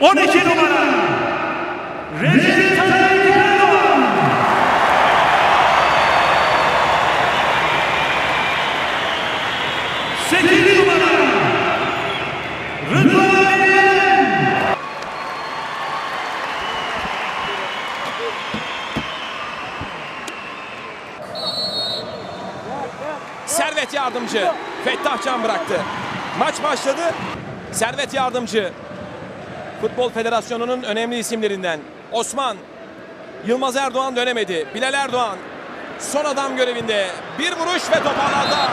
12 numara Recep Tayyip Erdoğan. Sekiz numara Rıdvan Eren. Servet yardımcı. Fettah Can bıraktı. Maç başladı. Servet yardımcı. Futbol Federasyonu'nun önemli isimlerinden. Osman. Yılmaz Erdoğan dönemedi. Bilal Erdoğan. Son adam görevinde. Bir vuruş ve top ağlarda.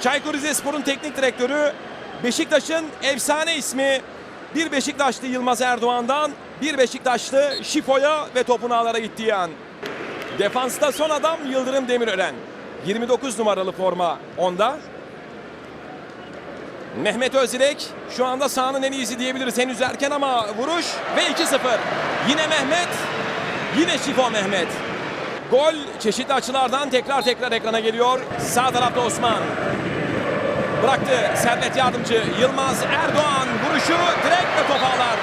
Çaykur Rizespor'un teknik direktörü Beşiktaş'ın efsane ismi bir Beşiktaşlı Yılmaz Erdoğan'dan bir Beşiktaşlı Şifo'ya ve topun ağlara gittiği an. Defansta son adam Yıldırım Demirören. 29 numaralı forma onda. Mehmet Özdirek şu anda sahanın en iyisi diyebiliriz henüz erken ama vuruş ve 2-0. Yine Mehmet, yine Şifo Mehmet. Gol çeşitli açılardan tekrar tekrar ekrana geliyor. Sağ tarafta Osman. Bıraktı Servet Yardımcı. Yılmaz Erdoğan vuruşu direkt ve top ağlar.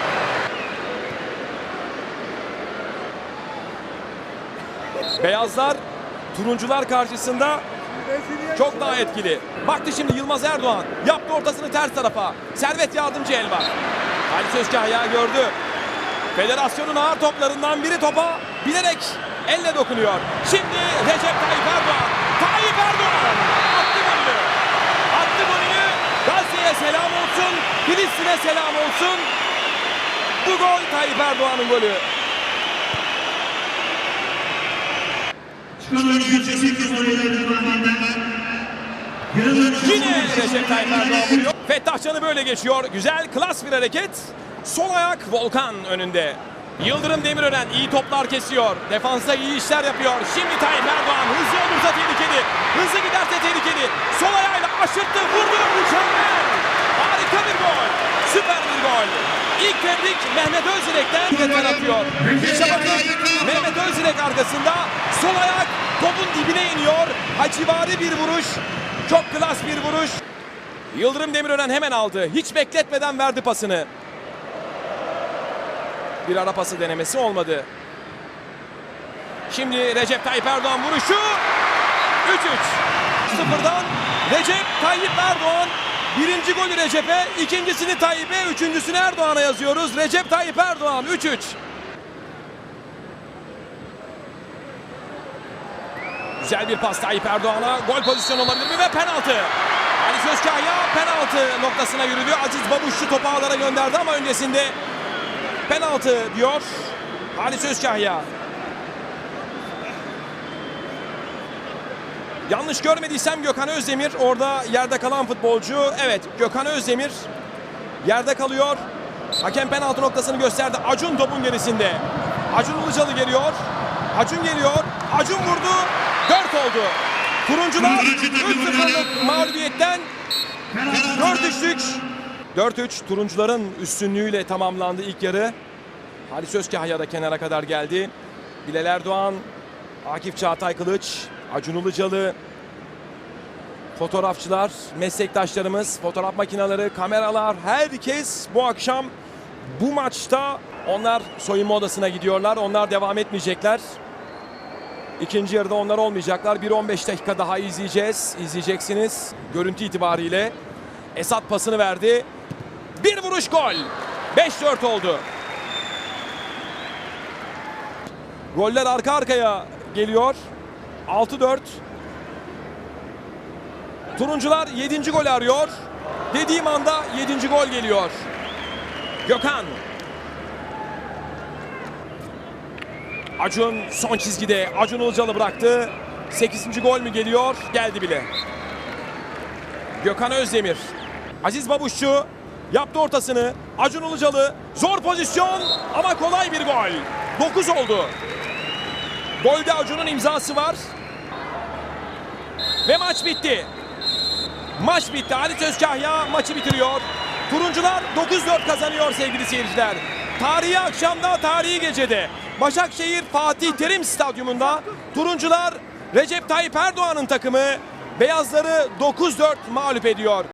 Beyazlar turuncular karşısında çok daha etkili. Baktı şimdi Yılmaz Erdoğan. Yaptı ortasını ters tarafa. Servet yardımcı el var. Halis Özkahya gördü. Federasyonun ağır toplarından biri topa bilerek elle dokunuyor. Şimdi Recep Tayyip Erdoğan. Tayyip Erdoğan attı golü. Attı golü. Gazze'ye selam olsun. Filistin'e selam olsun. Bu gol Tayyip Erdoğan'ın golü. Yine Recep Tayyip Erdoğan böyle geçiyor. Güzel, klas bir hareket. Sol ayak Volkan önünde. Yıldırım Demirören iyi toplar kesiyor. Defansa iyi işler yapıyor. Şimdi Tayyip Erdoğan hızlı olursa tehlikeli. Hızlı giderse tehlikeli. Sol ayağıyla aşırttı, vurdu. Mükemmel. Harika bir gol. Süper bir gol. İlk tebrik Mehmet Özdirek'ten Yeter atıyor. İşte bakın Mehmet Özdilek arkasında sol ayak topun dibine iniyor. Hacivari bir vuruş. Çok klas bir vuruş. Yıldırım Demirören hemen aldı. Hiç bekletmeden verdi pasını. Bir ara pası denemesi olmadı. Şimdi Recep Tayyip Erdoğan vuruşu. 3-3. Sıfırdan Recep Tayyip Erdoğan. Birinci golü Recep'e, ikincisini Tayyip'e, üçüncüsünü Erdoğan'a yazıyoruz. Recep Tayyip Erdoğan 3-3. Güzel bir pas Tayyip Erdoğan'a. Gol pozisyonu olabilir mi? Ve penaltı. Ali Sözkahya penaltı noktasına yürüdü. Aziz Babuşçu topu ağlara gönderdi ama öncesinde penaltı diyor Halis Özkahya. Yanlış görmediysem Gökhan Özdemir orada yerde kalan futbolcu. Evet Gökhan Özdemir yerde kalıyor. Hakem penaltı noktasını gösterdi. Acun topun gerisinde. Acun Ilıcalı geliyor. Acun geliyor. Acun vurdu. 4 oldu. Turuncular 3-0'lık mağlubiyetten 4-3'lük 4-3 turuncuların üstünlüğüyle tamamlandı ilk yarı. Halis Özkahya da kenara kadar geldi. Bilal Erdoğan, Akif Çağatay Kılıç, Acun Ilıcalı, fotoğrafçılar, meslektaşlarımız, fotoğraf makineleri, kameralar, herkes bu akşam bu maçta onlar soyunma odasına gidiyorlar. Onlar devam etmeyecekler. İkinci yarıda onlar olmayacaklar. Bir 15 dakika daha izleyeceğiz. İzleyeceksiniz görüntü itibariyle. Esat pasını verdi. Bir vuruş gol. 5-4 oldu. Goller arka arkaya geliyor. 6-4. Turuncular 7. gol arıyor. Dediğim anda 7. gol geliyor. Gökhan. Acun son çizgide. Acun Ilıcalı bıraktı. 8. gol mü geliyor? Geldi bile. Gökhan Özdemir. Aziz Babuşçu yaptı ortasını. Acun Ilıcalı zor pozisyon ama kolay bir gol. 9 oldu. Golde Acun'un imzası var. Ve maç bitti. Maç bitti. Ali Özkahya maçı bitiriyor. Turuncular 9-4 kazanıyor sevgili seyirciler. Tarihi akşamda, tarihi gecede Başakşehir Fatih Terim Stadyumunda Turuncular Recep Tayyip Erdoğan'ın takımı Beyazları 9-4 mağlup ediyor.